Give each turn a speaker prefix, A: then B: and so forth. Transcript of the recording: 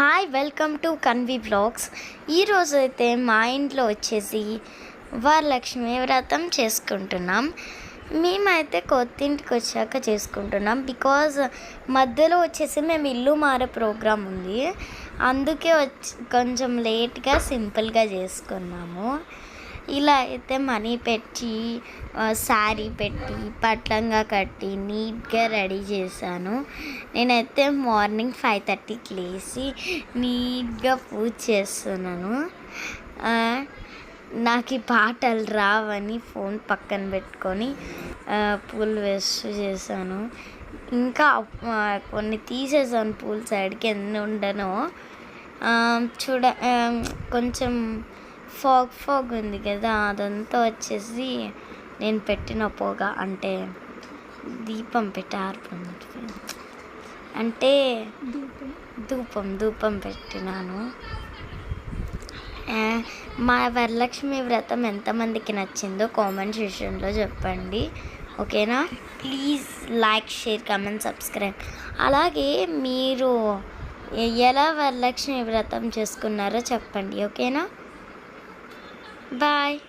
A: Hi welcome to Kanvi blogs ఈరోజు అయితే మా ఇంట్లో వచ్చేసి వరలక్ష్మి వ్రతం చేసుకుంటున్నాం. మేమైతే కొత్త ఇంటికి వచ్చాక చేసుకుంటున్నాం. బికాజ్ మధ్యలో వచ్చేసి మేము ఇల్లు మారే ప్రోగ్రాం ఉంది. అందుకే వచ్చి కొంచెం లేట్గా సింపుల్గా చేసుకున్నాము. ఇలా అయితే మనీ పెట్టి శారీ పెట్టి పట్లంగా కట్టి నీట్గా రెడీ చేశాను. నేనైతే మార్నింగ్ ఫైవ్ థర్టీకి లేచి నీట్గా పూజ చేస్తున్నాను. నాకు ఈ పాటలు రావని ఫోన్ పక్కన పెట్టుకొని పూలు వేస్ట్ చేశాను. ఇంకా కొన్ని తీసేసాను పూల సైడ్కి ఎన్ని ఉండనో. చూడ కొంచెం ఫాగ్ ఫాగ్ ఉంది కదా అదంతా వచ్చేసి నేను పెట్టిన పొగ అంటే దీపం పెట్టి ఆర్పం అంటే ధూపం ధూపం పెట్టినాను. మా వరలక్ష్మి వ్రతం ఎంతమందికి నచ్చిందో కామెంట్ సెషన్లో చెప్పండి. ఓకేనా? Please like share comment subscribe. అలాగే మీరు ఎలా వరలక్ష్మి వ్రతం చేసుకున్నారో చెప్పండి. ఓకేనా? Bye.